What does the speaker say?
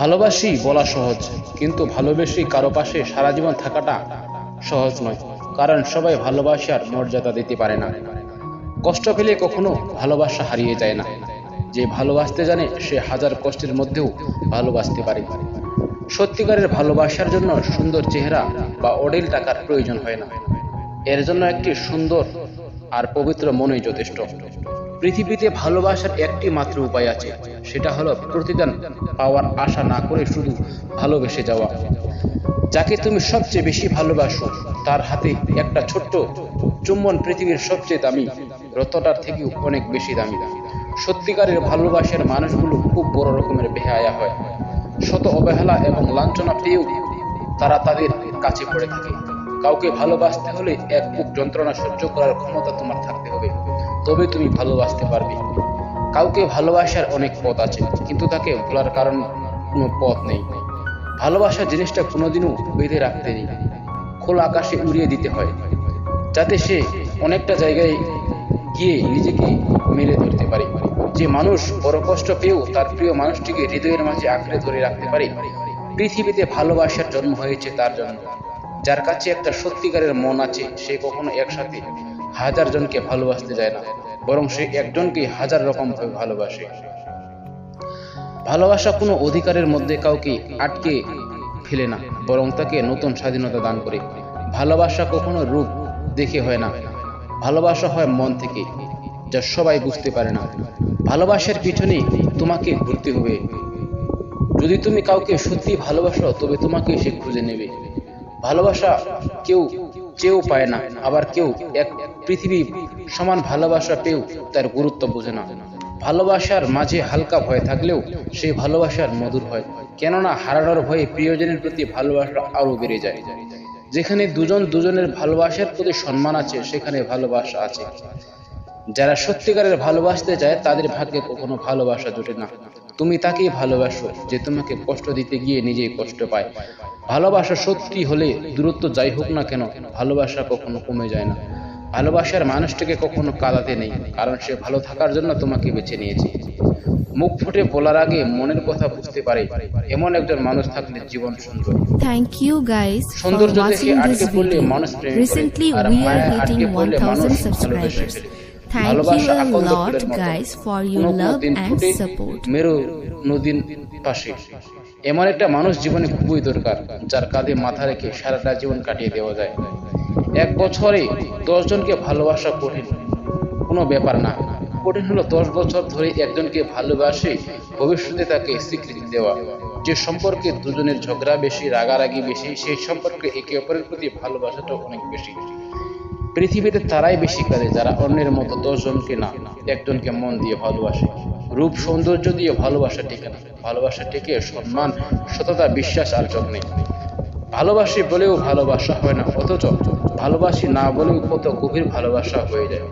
ভালোবাসি বলা সহজ, কিন্তু ভালোবেসে কারও পাশে সারা জীবন থাকাটা সহজ নয়, কারণ সবাই ভালোবাসার মর্যাদা দিতে পারে না। কষ্ট পেলে কখনো ভালোবাসা হারিয়ে যায় না। যে ভালোবাসতে জানে, সে হাজার কষ্টের মধ্যেও ভালোবাসতে পারে। সত্যিকারের ভালোবাসার জন্য সুন্দর চেহারা বা অডিল টাকার প্রয়োজন হয় না। এর জন্য একটি সুন্দর আর পবিত্র মনই যথেষ্ট। পৃথিবীতে ভালোবাসার একটি মাত্র উপায় আছে, সেটা হলো প্রতিদান পাওয়ার আশা না করে শুধু ভালোবেসে যাওয়া। যাকে তুমি সবচেয়ে বেশি ভালোবাসো, তার হাতে একটা ছোট্ট চুম্বন পৃথিবীর সবচেয়ে দামি রতটার থেকেও অনেক বেশি দামি। সত্যিকারের ভালোবাসার মানুষগুলো খুব বড় রকমের বেহায়া হয়। শত অবহেলা এবং লাঞ্ছনা পেয়েও তারা তাদের কাছে পড়ে থাকে। কাউকে ভালোবাসতে হলে এক বুক যন্ত্রণা সহ্য করার ক্ষমতা তোমার থাকতে হবে। তবে তুমি ভালোবাসতে পারবে। কাউকে ভালোবাসার অনেক পথ আছে, কিন্তু তাকে ভোলার কারণ কোনো পথ নেই। ভালোবাসা জিনিসটা কোনোদিনও বেঁধে রাখতে নেই। খোলা আকাশে উড়িয়ে দিতে হয়, যাতে সে অনেকটা জায়গায় গিয়ে নিজেকে মেলে ধরতে পারে। যে মানুষ বড় কষ্ট পেয়েও তার প্রিয় মানুষটিকে হৃদয়ের মাঝে আঁকড়ে ধরে রাখতে পারে। পৃথিবীতে ভালোবাসার জন্ম হয়েছে তার জন্য। যার কাছে একটা সত্যিকারের মন আছে, সে কখনো একসাথে হাজার জনকে ভালোবাসতে যায় না, বরং সে একজনকে হাজার রকম ভাবে ভালোবাসে। ভালোবাসা কোনো অধিকারের মধ্যে কাউকে আটকে ফেলে না, বরং তাকে নতুন স্বাধীনতা দান করে। ভালোবাসা কখনো রূপ দেখে হয় না। ভালোবাসা হয় মন থেকে, যা সবাই বুঝতে পারে না। ভালোবাসার পিছনে তোমাকে ঘুরতে হবে। যদি তুমি কাউকে সত্যি ভালোবাসো, তবে তোমাকে সে খুঁজে নেবে। ভালোবাসা কেউ চেয়েও পায় না। আবার কেউ এক পৃথিবী সমান ভালোবাসা পেয়েও তার গুরুত্ব বোঝে না। ভালোবাসার মাঝে হালকা ভয় থাকলেও সেই ভালোবাসার মধুর হয় কেননা হারানোর ভয়ে প্রিয়জনের প্রতি ভালোবাসা আরও বেড়ে যায়। যেখানে দুজন দুজনের ভালোবাসার প্রতি সম্মান আছে, সেখানে ভালোবাসা আছে। যারা সত্যিকারের ভালোবাসতে চায়, তাদের ভাগ্যে কখনো ভালোবাসা জোটে না। তুমি তাকেই ভালোবাসো যে তোমাকে কষ্ট দিতে গিয়ে নিজেই কষ্ট পায়। ভালোবাসা সত্যি হলে দূরত্ব যাই হোক না কেন ভালোবাসা কখনো কমে যায় না। ভালোবাসার মানুষটিকে কখনো কাঁদাতে নেই কারণ সে ভালো থাকার জন্য তোমাকে বেছে নিয়েছে। মুখ ফুটে বলার আগে মনের কথা বুঝতে পারে এমন একজন মানুষ থাকলে জীবন সুন্দর। Guys for সৌন্দর্য দেখে watching আটকে পড়লে মানুষ প্রেমে পড়ে, আর hitting আটকে পড়লে মানুষ 1000 ভালোবেসে ফেলে। Thank you a lot guys for your কোনো কোনো love দিন and ফুটে support. মেরু নদীর পাশে। এমন একটা মানুষ জীবনে খুবই দরকার যার কাঁধে মাথা রেখে সারাটা জীবন কাটিয়ে দেওয়া যায়। এক বছরে দশ জনকে ভালোবাসা কঠিন কোনো ব্যাপার না। কঠিন হলো দশ বছর ধরে একজনকে ভালোবাসে ভবিষ্যতে তাকে স্বীকৃতি দেওয়া। যে সম্পর্কে দুজনের ঝগড়া বেশি রাগারাগি বেশি সেই সম্পর্কে একে অপরের প্রতি ভালোবাসাটা অনেক বেশি। পৃথিবীতে তারাই বেশি কাজে যারা অন্যের মতো দশজনকে না, একজনকে মন দিয়ে ভালোবাসে। রূপ সৌন্দর্য দিয়ে ভালোবাসা টেকে না। ভালোবাসা টেকে সম্মান, সততা, বিশ্বাস আর যত্নে ভালোবাসি বলেও ভালোবাসা হয় না, অথচ ভালোবাসি না বলেও কত গভীর ভালোবাসা হয়ে যায়।